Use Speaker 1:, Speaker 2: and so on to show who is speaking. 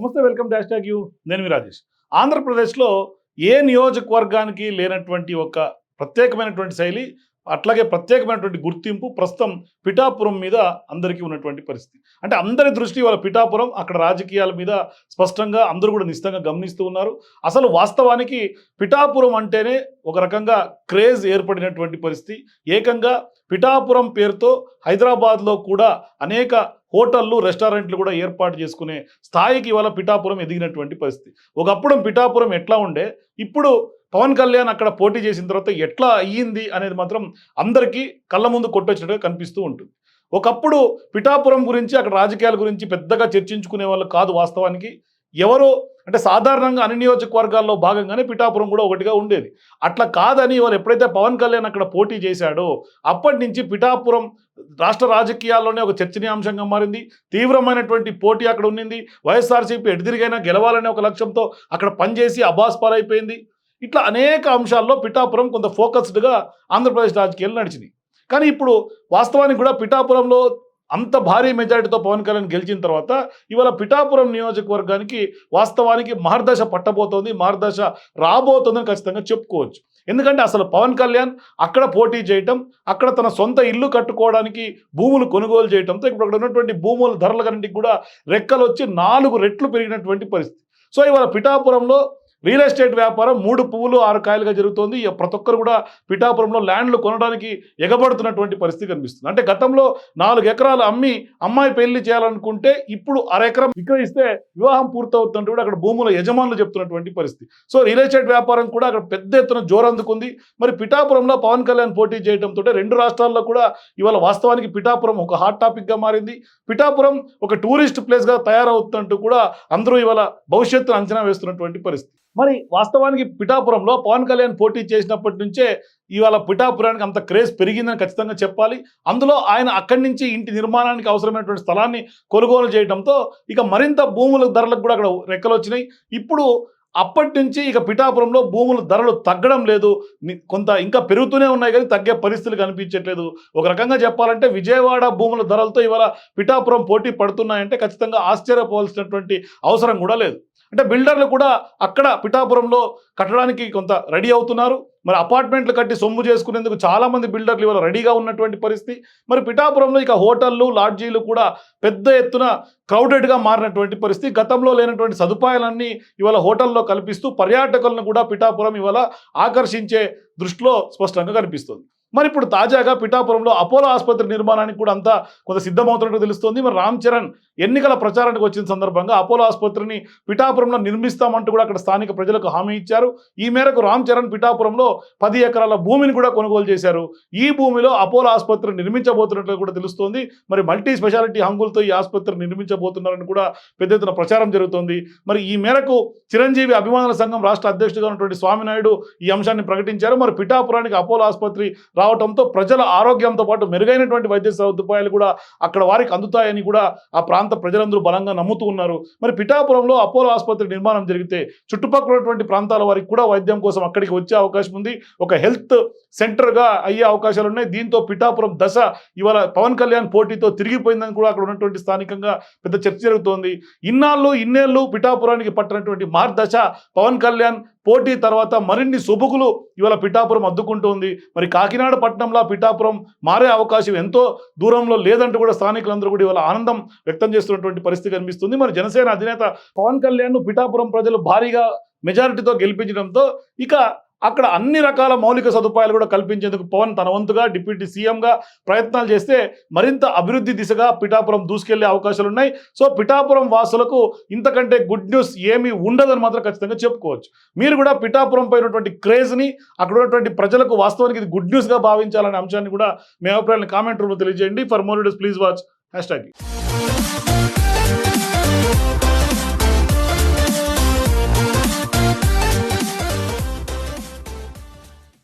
Speaker 1: నమస్తే welcome dash tag you. నేను మీ రాజేష్. ఆంధ్రప్రదేశ్లో ఏ నియోజకవర్గానికి లేనటువంటి ఒక ప్రత్యేకమైనటువంటి శైలి అట్లాగే ప్రత్యేకమైనటువంటి గుర్తింపు ప్రస్తుతం పిఠాపురం మీద అందరికీ ఉన్నటువంటి పరిస్థితి. అంటే అందరి దృష్టి వాళ్ళ పిఠాపురం అక్కడ రాజకీయాల మీద స్పష్టంగా అందరూ కూడా నిశ్చితంగా గమనిస్తూ ఉన్నారు. అసలు వాస్తవానికి పిఠాపురం అంటేనే ఒక రకంగా క్రేజ్ ఏర్పడినటువంటి పరిస్థితి. ఏకంగా పిఠాపురం పేరుతో హైదరాబాద్లో కూడా అనేక హోటళ్ళు రెస్టారెంట్లు కూడా ఏర్పాటు చేసుకునే స్థాయికి ఇవాళ పిఠాపురం ఎదిగినటువంటి పరిస్థితి. ఒకప్పుడు పిఠాపురం ఎట్లా ఉండే? ఇప్పుడు పవన్ కళ్యాణ్ అక్కడ పోటీ చేసిన తర్వాత ఎట్లా అయ్యింది అనేది మాత్రం అందరికీ కళ్ళ ముందు కొట్టొచ్చినట్టుగా కనిపిస్తూ ఉంటుంది. ఒకప్పుడు పిఠాపురం గురించి అక్కడ రాజకీయాల గురించి పెద్దగా చర్చించుకునే వాళ్ళు కాదు వాస్తవానికి. ఎవరో అంటే సాధారణంగా అన్ని నియోజకవర్గాల్లో భాగంగానే పిఠాపురం కూడా ఒకటిగా ఉండేది. అట్లా కాదని వాళ్ళు ఎప్పుడైతే పవన్ కళ్యాణ్ అక్కడ పోటీ చేశాడో అప్పటి నుంచి పిఠాపురం రాష్ట్ర రాజకీయాల్లోనే ఒక చర్చనీయాంశంగా మారింది. తీవ్రమైనటువంటి పోటీ అక్కడ ఉండింది వైఎస్ఆర్సీపీ ఎడిదిరిగైనా గెలవాలనే ఒక లక్ష్యంతో అక్కడ పనిచేసి అబాస్ పాలైపోయింది. ఇట్లా అనేక అంశాల్లో పిఠాపురం కొంత ఫోకస్డ్గా ఆంధ్రప్రదేశ్ రాజకీయాలు నడిచింది కానీ ఇప్పుడు వాస్తవానికి కూడా పిఠాపురంలో అంత భారీ మెజారిటీతో పవన్ కళ్యాణ్ గెలిచిన తర్వాత ఇవాళ పిఠాపురం నియోజకవర్గానికి వాస్తవానికి మహర్దశ పట్టబోతోంది మహర్దశ రాబోతోందని ఖచ్చితంగా చెప్పుకోవచ్చు. ఎందుకంటే అసలు పవన్ కళ్యాణ్ అక్కడ పోటీ చేయటం అక్కడ తన సొంత ఇల్లు కట్టుకోవడానికి భూములు కొనుగోలు చేయడంతో ఇప్పుడు అక్కడ ఉన్నటువంటి భూముల ధరల కన్నింటికి కూడా రెక్కలు వచ్చి నాలుగు రెట్లు పెరిగినటువంటి పరిస్థితి. సో ఇవాళ పిఠాపురంలో రియల్ ఎస్టేట్ వ్యాపారం మూడు పువ్వులు ఆరు కాయలుగా జరుగుతోంది. ప్రతి ఒక్కరు కూడా పిఠాపురంలో ల్యాండ్లు కొనడానికి ఎగబడుతున్నటువంటి పరిస్థితి కనిపిస్తుంది. అంటే గతంలో నాలుగు ఎకరాలు అమ్మి అమ్మాయి పెళ్ళి చేయాలనుకుంటే ఇప్పుడు అరెకరం విక్రయిస్తే వివాహం పూర్తవుతుంటే కూడా అక్కడ భూముల యజమానులు చెప్తున్నటువంటి పరిస్థితి. సో రియల్ ఎస్టేట్ వ్యాపారం కూడా అక్కడ పెద్ద ఎత్తున జోరందుకుంది మరి పిఠాపురంలో పవన్ కళ్యాణ్ పోటీ చేయడంతో రెండు రాష్ట్రాల్లో కూడా ఇవాళ వాస్తవానికి పిఠాపురం ఒక హాట్ టాపిక్గా మారింది. పిఠాపురం ఒక టూరిస్ట్ ప్లేస్గా తయారవుతుంటూ కూడా అందరూ ఇవాళ భవిష్యత్తును అంచనా వేస్తున్నటువంటి పరిస్థితి. మరి వాస్తవానికి పిఠాపురంలో పవన్ కళ్యాణ్ పోటీ చేసినప్పటి నుంచే ఇవాళ పిఠాపురానికి అంత క్రేజ్ పెరిగిందని ఖచ్చితంగా చెప్పాలి. అందులో ఆయన అక్కడి నుంచి ఇంటి నిర్మాణానికి అవసరమైనటువంటి స్థలాన్ని కొనుగోలు చేయడంతో ఇక మరింత భూముల ధరలకు కూడా అక్కడ రెక్కలు వచ్చినాయి. ఇప్పుడు అప్పటి నుంచి ఇక పిఠాపురంలో భూముల ధరలు తగ్గడం లేదు. కొంత ఇంకా పెరుగుతూనే ఉన్నాయి కానీ తగ్గే పరిస్థితులు కనిపించట్లేదు. ఒక రకంగా చెప్పాలంటే విజయవాడ భూముల ధరలతో ఇవాళ పిఠాపురం పోటీ పడుతున్నాయంటే ఖచ్చితంగా ఆశ్చర్యపోవాల్సినటువంటి అవసరం కూడా లేదు. అంటే బిల్డర్లు కూడా అక్కడ పిఠాపురంలో కట్టడానికి కొంత రెడీ అవుతున్నారు. మరి అపార్ట్మెంట్లు కట్టి సొమ్ము చేసుకునేందుకు చాలా మంది బిల్డర్లు ఇవాళ రెడీగా ఉన్నటువంటి పరిస్థితి. మరి పిఠాపురంలో ఇక హోటళ్ళు లాడ్జీలు కూడా పెద్ద ఎత్తున క్రౌడెడ్గా మారినటువంటి పరిస్థితి. గతంలో లేనటువంటి సదుపాయాలన్నీ ఇవాళ హోటల్లో కల్పిస్తూ పర్యాటకులను కూడా పిఠాపురం ఇవాళ ఆకర్షించే దృష్టిలో స్పష్టంగా కనిపిస్తుంది. మరి ఇప్పుడు తాజాగా పిఠాపురంలో అపోలో ఆసుపత్రి నిర్మాణానికి కూడా అంతా కొంత సిద్ధమవుతున్నట్టు తెలుస్తోంది. మరి రామ్ చరణ్ ఎన్నికల ప్రచారానికి వచ్చిన సందర్భంగా అపోలో ఆసుపత్రిని పిఠాపురంలో నిర్మిస్తామంటూ కూడా అక్కడ స్థానిక ప్రజలకు హామీ ఇచ్చారు. ఈ మేరకు రామ్ చరణ్ పిఠాపురంలో పది ఎకరాల భూమిని కూడా కొనుగోలు చేశారు. ఈ భూమిలో అపోలో ఆసుపత్రి నిర్మించబోతున్నట్లు కూడా తెలుస్తోంది. మరి మల్టీ స్పెషాలిటీ హంగులతో ఈ ఆసుపత్రి నిర్మించబోతున్నారని కూడా పెద్ద ఎత్తున ప్రచారం జరుగుతోంది. మరి ఈ మేరకు చిరంజీవి అభిమానుల సంఘం రాష్ట్ర అధ్యక్షుడిగా ఉన్నటువంటి స్వామినాయుడు ఈ అంశాన్ని ప్రకటించారు. మరి పిఠాపురానికి అపోలో ఆసుపత్రి రావడంతో ప్రజల ఆరోగ్యంతో పాటు మెరుగైనటువంటి వైద్య సదుపాయాలు కూడా అక్కడ వారికి అందుతాయని కూడా ఆ ప్రాంత ప్రజలందరూ బలంగా నమ్ముతూ ఉన్నారు. మరి పిఠాపురంలో అపోలో ఆసుపత్రి నిర్మాణం జరిగితే చుట్టుపక్కల ఉన్నటువంటి ప్రాంతాల వారికి కూడా వైద్యం కోసం అక్కడికి వచ్చే అవకాశం ఉంది. ఒక హెల్త్ సెంటర్గా అయ్యే అవకాశాలు ఉన్నాయి. దీంతో పిఠాపురం దశ ఇవాళ పవన్ కళ్యాణ్ పోటీతో తిరిగిపోయిందని కూడా అక్కడ ఉన్నటువంటి స్థానికంగా పెద్ద చర్చ జరుగుతోంది. ఇన్నాళ్ళు ఇన్నేళ్ళు పిఠాపురానికి పట్టినటువంటి మార్దశ పవన్ కళ్యాణ్ పోటీ తర్వాత మరిన్ని సుబుకులు ఇవాళ పిఠాపురం అద్దుకుంటోంది. మరి కాకినాడ పట్టణంలో పిఠాపురం మారే అవకాశం ఎంతో దూరంలో లేదంటూ కూడా స్థానికులందరూ కూడా ఇవాళ ఆనందం వ్యక్తం చేస్తున్నటువంటి పరిస్థితి కనిపిస్తుంది. మరి జనసేన అధినేత పవన్ కళ్యాణ్ పిఠాపురం ప్రజలు భారీగా మెజారిటీతో గెలిపించడంతో ఇక అక్కడ అన్ని రకాల మౌలిక సదుపాయాలు కూడా కల్పించేందుకు పవన్ తన వంతుగా డిప్యూటీ సీఎంగా ప్రయత్నాలు చేస్తే మరింత అభివృద్ధి దిశగా పిఠాపురం దూసుకెళ్ళే అవకాశాలు ఉన్నాయి సో పిఠాపురం వాసులకు ఇంతకంటే గుడ్ న్యూస్ ఏమీ ఉండదని మాత్రం ఖచ్చితంగా చెప్పుకోవచ్చు. మీరు కూడా పిఠాపురం పైనటువంటి క్రేజ్ని అక్కడ ఉన్నటువంటి ప్రజలకు వాస్తవానికి ఇది గుడ్ న్యూస్గా భావించాలనే అంశాన్ని కూడా మీ అభిప్రాయాన్ని కామెంట్ రూపంలో తెలియజేయండి. For more please watch. Hashtag.